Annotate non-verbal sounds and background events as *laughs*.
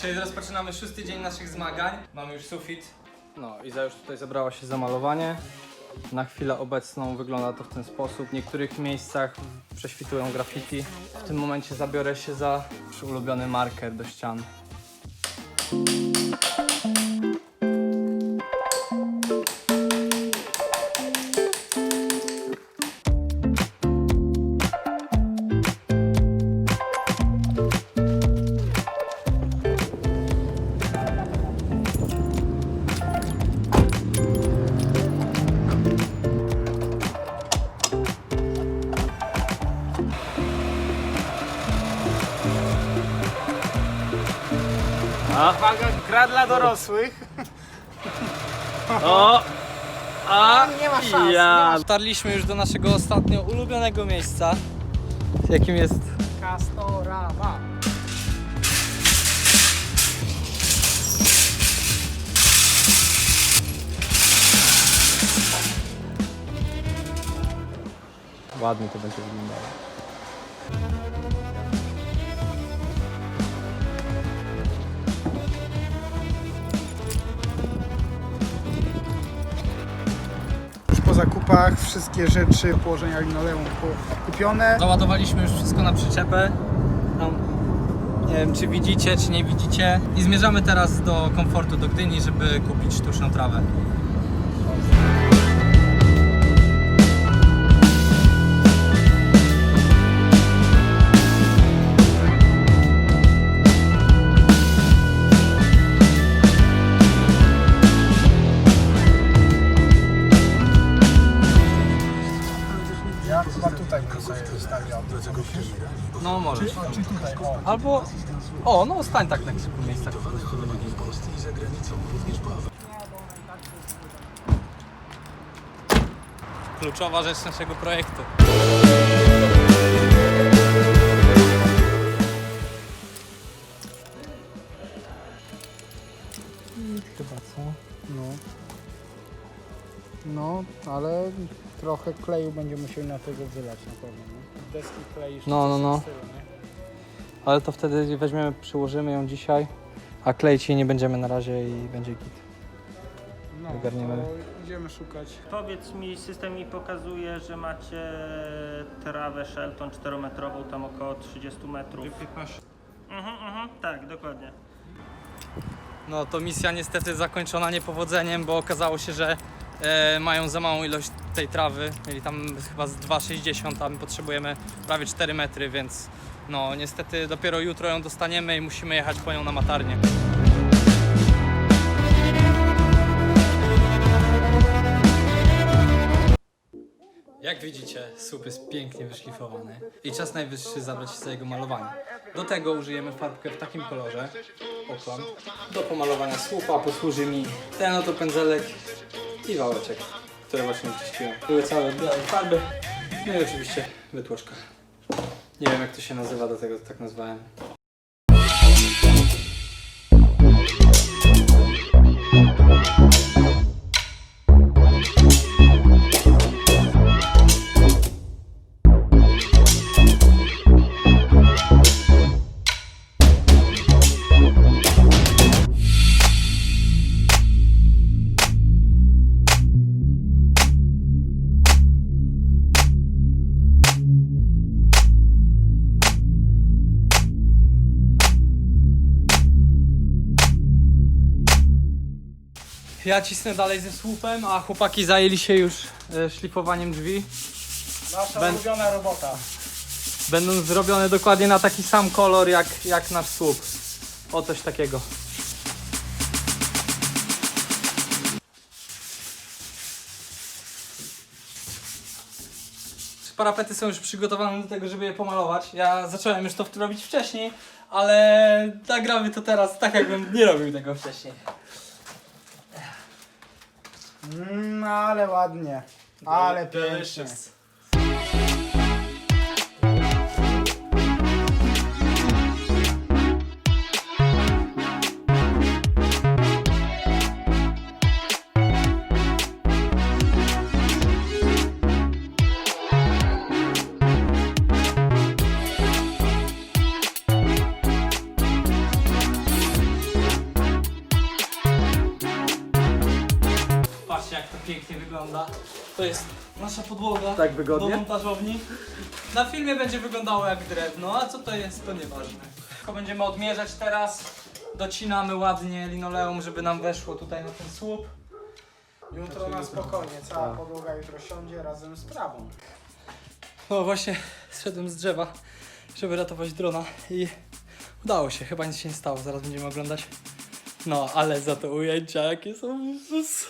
Dzisiaj rozpoczynamy szósty dzień naszych zmagań. Mamy już sufit. No, Iza już tutaj zabrała się za malowanie. Na chwilę obecną wygląda to w ten sposób. W niektórych miejscach prześwitują graffiti. W tym momencie zabiorę się za nasz ulubiony marker do ścian. Uwaga, gra dla dorosłych. *laughs* O! A! Nie ma szans, nie Ja! Dotarliśmy już do naszego ostatnio ulubionego miejsca, jakim jest Castorama. Ładnie to będzie wyglądało. Zakupach wszystkie rzeczy, położenia linoleum ku- kupione. Załadowaliśmy już wszystko na przyczepę. Nie wiem, czy widzicie, czy nie widzicie. I zmierzamy teraz do komfortu, do Gdyni, żeby kupić sztuczną trawę. No, możesz. Czy tutaj, o. Albo... O, no stań tak na kilku miejscach. Kluczowa rzecz naszego projektu. Chyba co? No. No, ale trochę kleju będziemy musieli na tego wylać na pewno. Nie? Deski kleisz. No, no, no. Stylu, nie? Ale to wtedy weźmiemy, przyłożymy ją dzisiaj, a kleić jej nie będziemy na razie i będzie git. No, Ogarniemy. to idziemy szukać. Powiedz mi, system mi pokazuje, że macie trawę Shelton 4-metrową, tam około 30 metrów. 15. Mhm, mhm, tak, dokładnie. No to misja niestety zakończona niepowodzeniem, bo okazało się, że e, mają za małą ilość tej trawy. Mieli tam chyba z 2,60, a my potrzebujemy prawie 4 metry, więc no niestety dopiero jutro ją dostaniemy i musimy jechać po nią na matarnię. Jak widzicie, słup jest pięknie wyszlifowany i czas najwyższy zabrać się za jego malowanie. Do tego użyjemy farbkę w takim kolorze, okon. Do pomalowania słupa posłuży mi ten oto pędzelek i wałeczek, które właśnie wyczyściłem. Były całe białe farby, no i oczywiście wytłoczka. Nie wiem jak to się nazywa, dlatego tak nazwałem. Ja cisnę dalej ze słupem, a chłopaki zajęli się już e, szlifowaniem drzwi. Nasza Ben- ulubiona robota. Będą zrobione dokładnie na taki sam kolor jak, jak nasz słup. O coś takiego. Parapety są już przygotowane do tego, żeby je pomalować. Ja zacząłem już to robić wcześniej, ale nagramy to teraz tak, jakbym nie robił tego wcześniej. Mm, ale ładnie. Ale pięknie. Wygląda. To jest nasza podłoga Tak wygodnie? do montażowni. Na filmie będzie wyglądało jak drewno, a co to jest, to nieważne. Tylko będziemy odmierzać teraz. Docinamy ładnie linoleum, żeby nam weszło tutaj na ten słup. Jutro na spokojnie, cała podłoga jutro siądzie razem z prawą. No właśnie, zszedłem z drzewa, żeby ratować drona i udało się, chyba nic się nie stało, zaraz będziemy oglądać. No, ale za to ujęcia jakie są, Jezus.